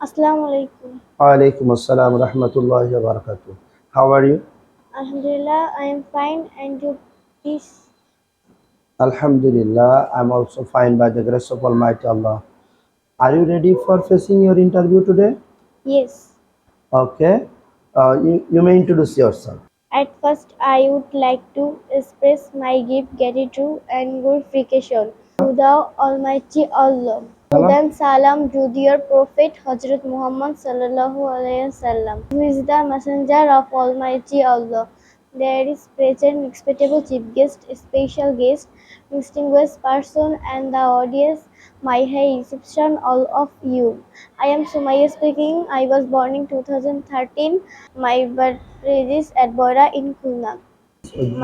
Assalamu alaikum. Assalam rahmatullahi wa barakatuh. How are you? Alhamdulillah, I am fine and you Peace. Alhamdulillah, I am also fine by the grace of Almighty Allah. Are you ready for facing your interview today? Yes. Okay. Uh, you, may introduce yourself. At first, I would like to express my deep gratitude and good vacation to the Almighty Allah. Then salam to dear Prophet Hazrat Muhammad sallallahu alaihi wasallam, who is the messenger of Almighty Allah. There is present respectable chief guest, special guest, distinguished person, and the audience. My high reception, all of you. I am Sumaya speaking. I was born in 2013. My birthplace is at Bora in Khulna.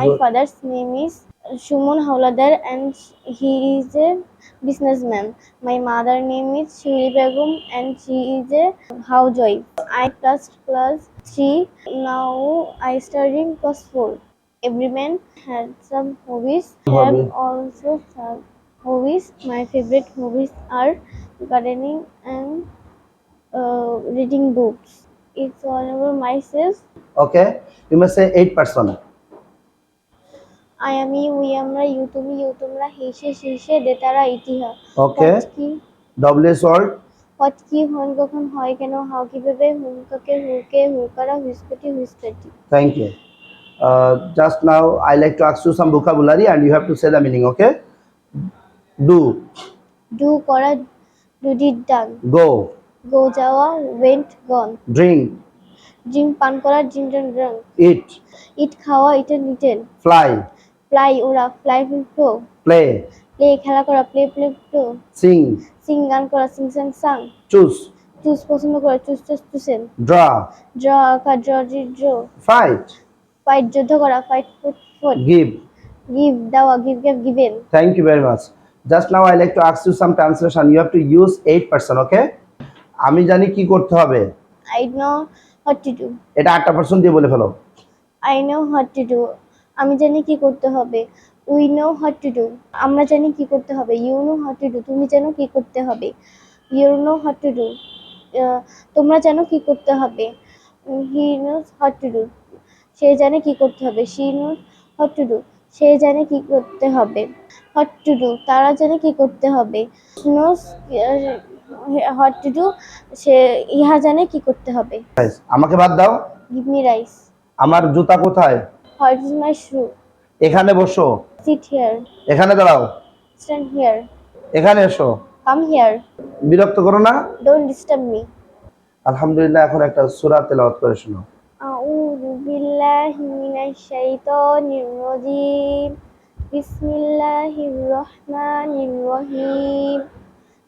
My father's name is Shumon Hauladar and he is a businessman. My mother name is Shuri Begum and she is a housewife. I passed class 3. Now I study in class 4. Every man had some hobbies. Hobby. Have also some hobbies. My favorite hobbies are gardening and uh, reading books. It's all over myself. Okay. You must say eight person. I আমি we আমরা you তুমি you তোমরা হেসে শেষে দেতারা ইতিহাস Okay. পথ কি? WS word. পথ কি হন কখন হয় কেন হাও কীভাবে হুমকাকে হুকে হুকারা হুইসপেটি Thank you. Uh, just now, I like to ask you some vocabulary and you have to say the meaning, okay? Do, do করা ডুডি ডান গো গো যাওয়া ওয়েন্ট গন drink, ড্রিঙ্ক পান করা ড্রিঙ্ক ড্রাঙ্ক eat, ইট খাওয়া ইটেন ইটেন fly, ফ্লাই ওরা fly flow play, play খেলা করা play play প্লো sing, Singh গান করা সিং সাং সাং choose, চুজ পছন্দ করা চুজ চুজ চুসেন draw, ড্র আঁকা draw D draw fight fight যুদ্ধ করা fight fought foot give. Give দেওয়া give give given Thank you very much. Just now, I like to ask you some translation. You have to use eight person, okay? আমি জানি কি করতে হবে। I know what to do এটা আটটা percent দিয়ে বলে ফেলো। I know what to do আমি জানি কি করতে হবে। We know what to do আমরা জানি কি করতে হবে। You know what to do তুমি জানো কি করতে হবে। You know what to do তোমরা জানো কি করতে হবে। He knows what to do সে জানে কি করতে হবে। She knows what to do সে জানে কি করতে হবে। হোয়াট টু ডু তারা জানে কি করতে হবে। নোস হোয়াট টু ডু সে ইহা জানে কি করতে হবে। আমাকে বাদ দাও। গিভ মি রাইস আমার জুতা কোথায়? What is my shoe. এখানে বসো। সিট হিয়ার এখানে দাঁড়াও। স্ট্যান্ড হিয়ার এখানে এসো। কাম হিয়ার বিরক্ত করো না। ডোন্ট ডিস্টার্ব মি আলহামদুলিল্লাহ এখন একটা সূরা তেলাওয়াত করে শোনো। আউযু বিল্লাহি মিনাশ শাইতানির রাজিম। বিসমিল্লাহির রহমানির রহিম।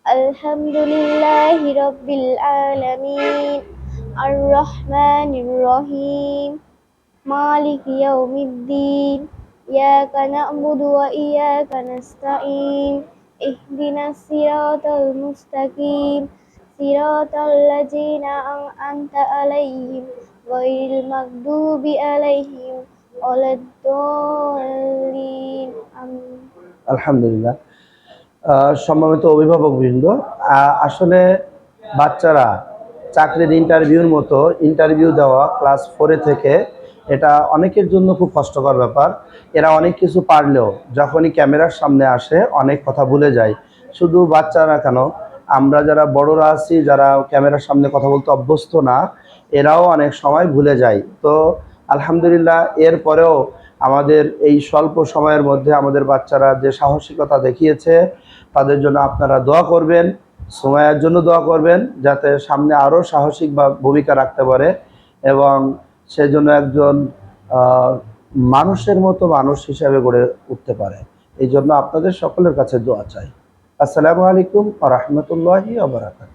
আলহামদুলিল্লাহি রাব্বিল আলামিন। আর রহমানির রহিম। الرحيم مالك يوم الدين إياك نعبد وإياك نستعين اهدنا الصراط المستقيم صراط الذين أنعمت عليهم غير المغضوب عليهم ولا الضالين آمين আলহামদুলিল্লাহ আহ, সম্মানিত অভিভাবক বৃন্দ আসলে বাচ্চারা চাকরির ইন্টারভিউর মতো ইন্টারভিউ দেওয়া ক্লাস ফোরে থেকে এটা অনেকের জন্য খুব কষ্টকর ব্যাপার। এরা অনেক কিছু পারলেও যখনই ক্যামেরার সামনে আসে, অনেক কথা ভুলে যায়। শুধু বাচ্চারা কেন? আমরা যারা বড়রা আছি, যারা ক্যামেরার সামনে কথা বলতে অভ্যস্ত না, এরাও অনেক সময় ভুলে যায়। তো আলহামদুলিল্লাহ এরপরেও আমাদের এই স্বল্প সময়ের মধ্যে আমাদের বাচ্চারা যে সাহসিকতা দেখিয়েছে, তাদের জন্য আপনারা দোয়া করবেন, সময়ের জন্য দোয়া করবেন, যাতে সামনে আরও সাহসিক বা ভূমিকা রাখতে পারে এবং সেজন্য একজন মানুষের মতো মানুষ হিসাবে গড়ে উঠতে পারে। এই জন্য আপনাদের সকলের কাছে দোয়া চাই। আসসালামু আলাইকুম রহমতুল্লাহি আবরাকাত